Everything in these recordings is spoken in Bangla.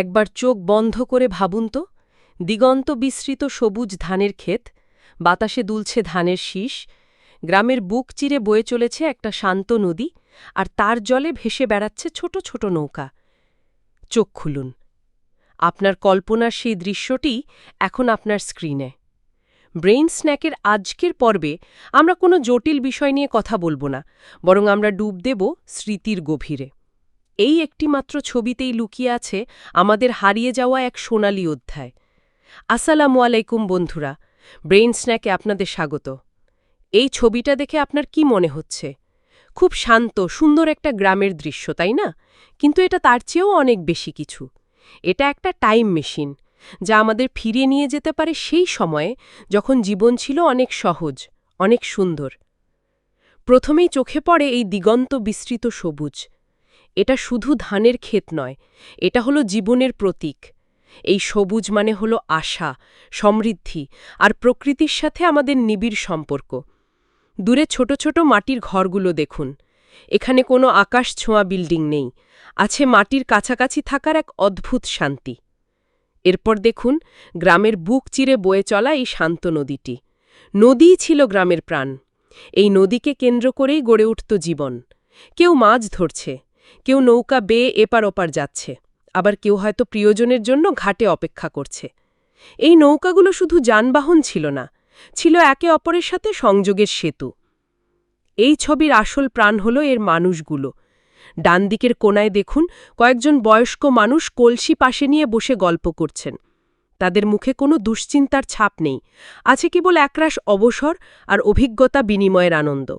একবার চোখ বন্ধ করে ভাবুন তো, দিগন্ত বিস্তৃত সবুজ ধানের ক্ষেত, বাতাসে দুলছে ধানের শীষ, গ্রামের বুক চিরে বয়ে চলেছে একটা শান্ত নদী, আর তার জলে ভেসে বেড়াচ্ছে ছোট ছোট নৌকা। চোখ খুলুন। আপনার কল্পনার সেই দৃশ্যটি এখন আপনার স্ক্রিনে। ব্রেইন স্ন্যাকের আজকের পর্বে আমরা কোনো জটিল বিষয় নিয়ে কথা বলব না, বরং আমরা ডুব দেব স্মৃতির গভীরে। এই একটিমাত্র ছবিতেই লুকিয়ে আছে আমাদের হারিয়ে যাওয়া এক সোনালি অধ্যায়। আসসালামু আলাইকুম বন্ধুরা, ব্রেইন স্ন্যাকে আপনাদের স্বাগত। এই ছবিটা দেখে আপনার কি মনে হচ্ছে? খুব শান্ত, সুন্দর একটা গ্রামের দৃশ্য, তাই না? কিন্তু এটা তার চেয়েও অনেক বেশি কিছু। এটা একটা টাইম মেশিন, যা আমাদের ফিরিয়ে নিয়ে যেতে পারে সেই সময়ে যখন জীবন ছিল অনেক সহজ, অনেক সুন্দর। প্রথমেই চোখে পড়ে এই দিগন্ত বিস্তৃত সবুজ এটা শুধু ধানের ক্ষেত নয়, এটা হলো জীবনের প্রতীক। এই সবুজ মানে হলো আশা, সমৃদ্ধি আর প্রকৃতির সাথে আমাদের নিবিড় সম্পর্ক। দূরে ছোট ছোট মাটির ঘরগুলো দেখুন। এখানে কোনো আকাশ ছোঁয়া বিল্ডিং নেই। আছে মাটির কাছাকাছি থাকার এক অদ্ভুত শান্তি। এরপর দেখুন, গ্রামের বুক চিরে বয়ে চলা এই শান্ত নদীটি। নদীই ছিল গ্রামের প্রাণ। এই নদীকে কেন্দ্র করেই গড়ে উঠত জীবন। কেউ মাছ ধরছে কেউ নৌকা বেয়ে এপার ওপার যাচ্ছে, আবার কেউ হয়তো প্রিয়জনের জন্য ঘাটে অপেক্ষা করছে। এই নৌকাগুলো শুধু যানবাহন ছিল না, ছিল একে অপরের সাথে সংযোগের সেতু। এই ছবির আসল প্রাণ হল এর মানুষগুলো। ডান দিকের কোনায় দেখুন, কয়েকজন বয়স্ক মানুষ কলসি পাশে নিয়ে বসে গল্প করছেন। তাদের মুখে কোনো দুশ্চিন্তার ছাপ নেই, আছে কেবল একরাশ অবসর আর অভিজ্ঞতা বিনিময়ের আনন্দ।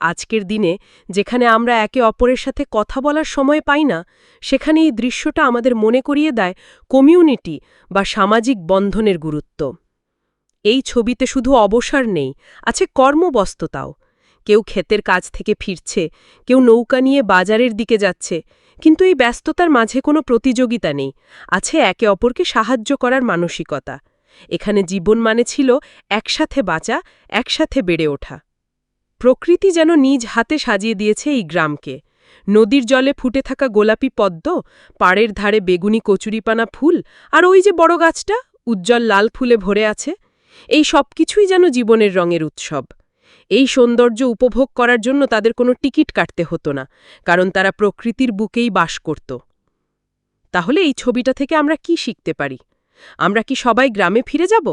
আজকের দিনে যেখানে আমরা একে অপরের সাথে কথা বলার সময় পাই না, সেখানে এই দৃশ্যটা আমাদের মনে করিয়ে দেয় কমিউনিটি বা সামাজিক বন্ধনের গুরুত্ব। এই ছবিতে শুধু অবসর নেই, আছে কর্মবস্ততাও কেউ ক্ষেতের কাজ থেকে ফিরছে, কেউ নৌকা নিয়ে বাজারের দিকে যাচ্ছে, কিন্তু এই ব্যস্ততার মাঝে কোনো প্রতিযোগিতা নেই, আছে একে অপরকে সাহায্য করার মানসিকতা। এখানে জীবন মানে ছিল একসাথে বাঁচা, একসাথে বেড়ে ওঠা। প্রকৃতি যেন নিজ হাতে সাজিয়ে দিয়েছে এই গ্রামকে। নদীর জলে ফুটে থাকা গোলাপি পদ্ম, পাড়ের ধারে বেগুনি কচুরিপানা ফুল, আর ওই যে বড় গাছটা, উজ্জ্বল লাল ফুলে ভরে আছে, এই সব কিছুই যেন জীবনের রঙের উৎসব। এই সৌন্দর্য উপভোগ করার জন্য তাদের কোনো টিকিট কাটতে হতো না, কারণ তারা প্রকৃতির বুকেই বাস করত। তাহলে এই ছবিটা থেকে আমরা কি শিখতে পারি? আমরা কি সবাই গ্রামে ফিরে যাব?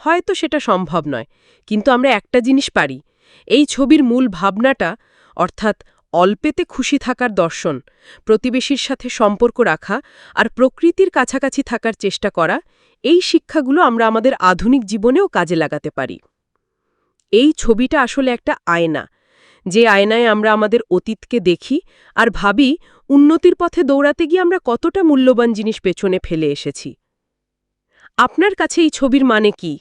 হয়তো সেটা সম্ভব নয়, কিন্তু আমরা একটা জিনিস পারি এই ছবির মূল ভাবনাটা, অর্থাৎ অল্পেতে খুশি থাকার দর্শন, প্রতিবেশীর সাথে সম্পর্ক রাখা আর প্রকৃতির কাছাকাছি থাকার চেষ্টা করা, এই শিক্ষাগুলো আমরা আমাদের আধুনিক জীবনেও কাজে লাগাতে পারি। এই ছবিটা আসলে একটা আয়না, যে আয়নায় আমরা আমাদের অতীতকে দেখি আর ভাবি উন্নতির পথে দৌড়াতে গিয়ে আমরা কতটা মূল্যবান জিনিস পেছনে ফেলে এসেছি। আপনার কাছে এই ছবির মানে কি?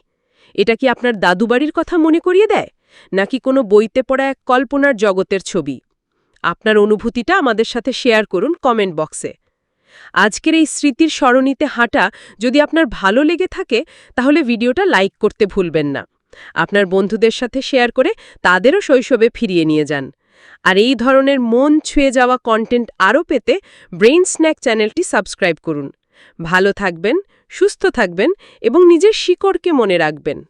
এটা কি আপনার দাদুবাড়ির কথা মনে করিয়ে দেয়? নাকি কোনো বইতে পড়া এক কল্পনার জগতের ছবি? আপনার অনুভূতিটা আমাদের সাথে শেয়ার করুন কমেন্ট বক্সে। আজকের এই স্মৃতির স্মরণীতে হাঁটা যদি আপনার ভালো লেগে থাকে, তাহলে ভিডিওটা লাইক করতে ভুলবেন না। আপনার বন্ধুদের সাথে শেয়ার করে তাদেরও শৈশবে ফিরিয়ে নিয়ে যান। আর এই ধরনের মন ছুঁয়ে যাওয়া কন্টেন্ট আরও পেতে ব্রেইন স্ন্যাক চ্যানেলটি সাবস্ক্রাইব করুন। ভালো থাকবেন, সুস্থ থাকবেন এবং নিজের শিকড়কে মনে রাখবেন।